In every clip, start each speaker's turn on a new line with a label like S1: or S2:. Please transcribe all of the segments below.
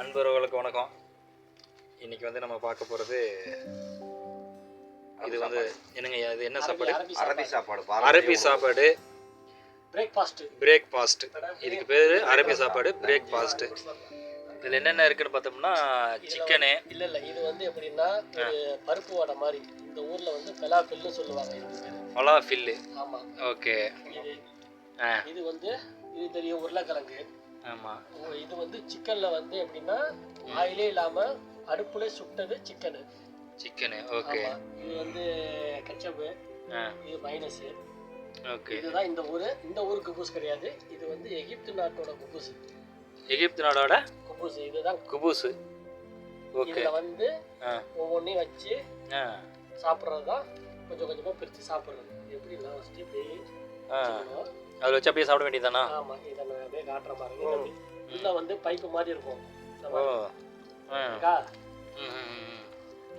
S1: அன்பர்களுக்கு வணக்கம். இன்னைக்கு வந்து நம்ம பார்க்க போகிறது இது வந்து என்னங்க இது என்ன சாப்பாடு?
S2: அரபி சாப்பாடு.
S1: அரபி சாப்பாடு.
S3: பிரேக்ஃபாஸ்ட்
S1: பிரேக்ஃபாஸ்ட் இதுக்கு பேர் அரபி சாப்பாடு பிரேக்ஃபாஸ்ட் இதில் என்னென்ன இருக்குன்னு பார்த்தோம்னா சிக்கனு
S3: இல்ல இல்ல இது வந்து எப்படின்னா ஒரு பருப்பு வடை மாதிரி. இந்த ஊர்ல வந்து பெலாஃபில்னு சொல்லுவாங்க இதுக்கு பேரு.
S1: பலாஃபில்லு.
S3: ஆமா.
S1: ஓகே.
S3: இது வந்து இது தெரியும் உருளைக்கிழங்கு.
S1: ஆமாம்
S3: இது வந்து சிக்கன்ல வந்து எப்படின்னா ஆயிலே இல்லாம அடுப்புல சுட்டது சிக்கனு
S1: சிக்கனு ஓகே
S3: இது வந்து கச்சப்பு இது மைனஸ்
S1: ஓகே
S3: இதுதான் இந்த ஊரு. இந்த ஊர் குபூஸ் கிடையாது. இது வந்து எகிப்து நாட்டோட குபூஸ்
S1: எகிப்து நாடோட
S3: குபூஸ் இதுதான்.
S1: குபூஸு ஓகே
S3: இதுல வந்து ஒவ்வொன்றையும் வச்சு சாப்பிட்றது தான் கொஞ்சம் கொஞ்சமாக பிரித்து சாப்பிட்றது. எப்படின்னா ஃபஸ்ட்டு இப்படி.
S1: அதில் வச்சு அப்படியே சாப்பிட வேண்டியதானா
S3: ஆமா இதை நான் அப்படியே காட்டுற மாதிரி. இருக்கு. உள்ள வந்து பைப்பு மாதிரி இருக்கும். இந்த.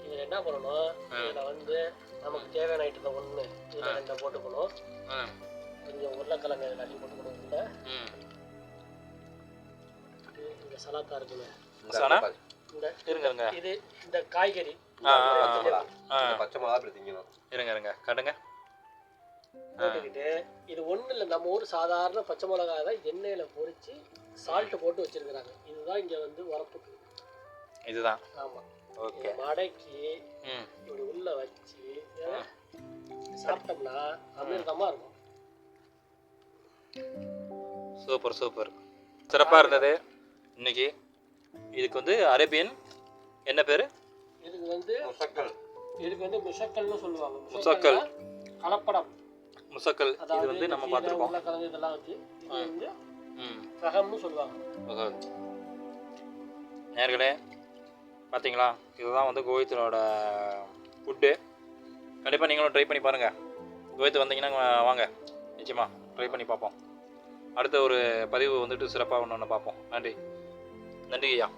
S3: இதில் என்ன பண்ணணும்? இதில் வந்து நமக்கு தேவையான ஐட்டத்தை ஒன்று இதில் ரெண்டை போட்டுக்கணும். கொஞ்சம் உருளைக்கிழங்கு இதில் அள்ளி போட்டுக்கணும் இல்லை
S1: ம்.
S3: இங்கே சலாத்தா இருக்குல்ல
S1: சானா
S3: இந்த இது இந்த காய்கறி.
S2: பச்சை மிளகா. திங்கணும்.
S1: இருங்க இருங்க. காட்டுங்க.
S3: போட்டுக்கிட்டு இது ஒன்றும் இல்லை நம்ம ஊர் சாதாரண பச்சை மிளகாய் தான் எண்ணெயில் பொரிச்சு சால்ட்டு போட்டு வச்சிருக்கிறாங்க. இதுதான் இங்கே வந்து உரப்புக்கு
S1: இதுதான்?
S3: ஆமாம்
S1: ஓகே.
S3: மடக்கி
S1: ம்.
S3: இப்படி உள்ள வச்சு சாப்பிட்டோம்னா அமிர்தமா இருக்கும்.
S1: Super super. சிறப்பாக இருந்தது. இன்னைக்கு இதுக்கு வந்து அரேபியன் என்ன பேர்?
S3: இதுக்கு வந்து
S2: முசக்கல்.
S3: இதுக்கு வந்து முஷக்கல்னு சொல்லுவாங்க.
S1: முசக்கல்.
S3: கலப்படம்.
S1: முசக்கல் இது வந்து நம்ம பார்த்துருக்கோம்.
S3: உருளைக்கிழங்கு இதெல்லாம் வச்சு இது வந்து
S1: ம்.
S3: ரகம்னு சொல்லுவாங்க.
S1: நேர்களே பார்த்தீங்களா? இதுதான் வந்து கோவித்தனோட ஃபுட்டு கண்டிப்பாக நீங்களும் ட்ரை பண்ணி பாருங்கள் கோவித்து வந்தீங்கன்னா வாங்க. நிச்சயமாக ட்ரை பண்ணி பார்ப்போம். அடுத்த ஒரு பதிவு வந்துட்டு சிறப்பாக ஒன்று ஒன்று பார்ப்போம். நன்றி. நன்றி ஐயா.